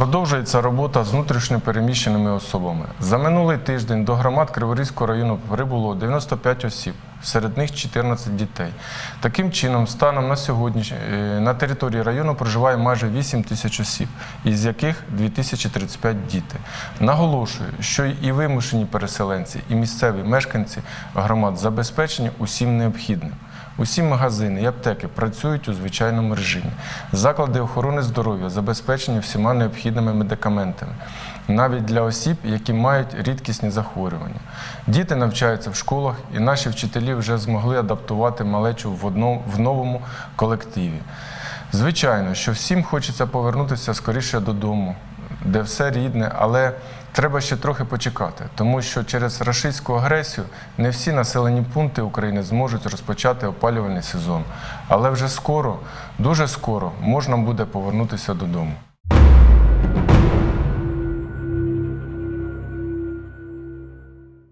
Продовжується робота з внутрішньо переміщеними особами. За минулий тиждень до громад Криворізького району прибуло 95 осіб, серед них 14 дітей. Таким чином, станом на сьогодні е, на території району проживає майже 8 тисяч осіб, із яких 2035 діти. Наголошую, що і вимушені переселенці, і місцеві мешканці громад забезпечені усім необхідним. Усі магазини і аптеки працюють у звичайному режимі. Заклади охорони здоров'я забезпечені всіма необхідними медикаментами, навіть для осіб, які мають рідкісні захворювання. Діти навчаються в школах, і наші вчителі вже змогли адаптувати малечу в, одному, в новому колективі. Звичайно, що всім хочеться повернутися скоріше додому, де все рідне, але треба ще трохи почекати, тому що через рашистську агресію не всі населені пункти України зможуть розпочати опалювальний сезон. Але вже скоро, дуже скоро можна буде повернутися додому.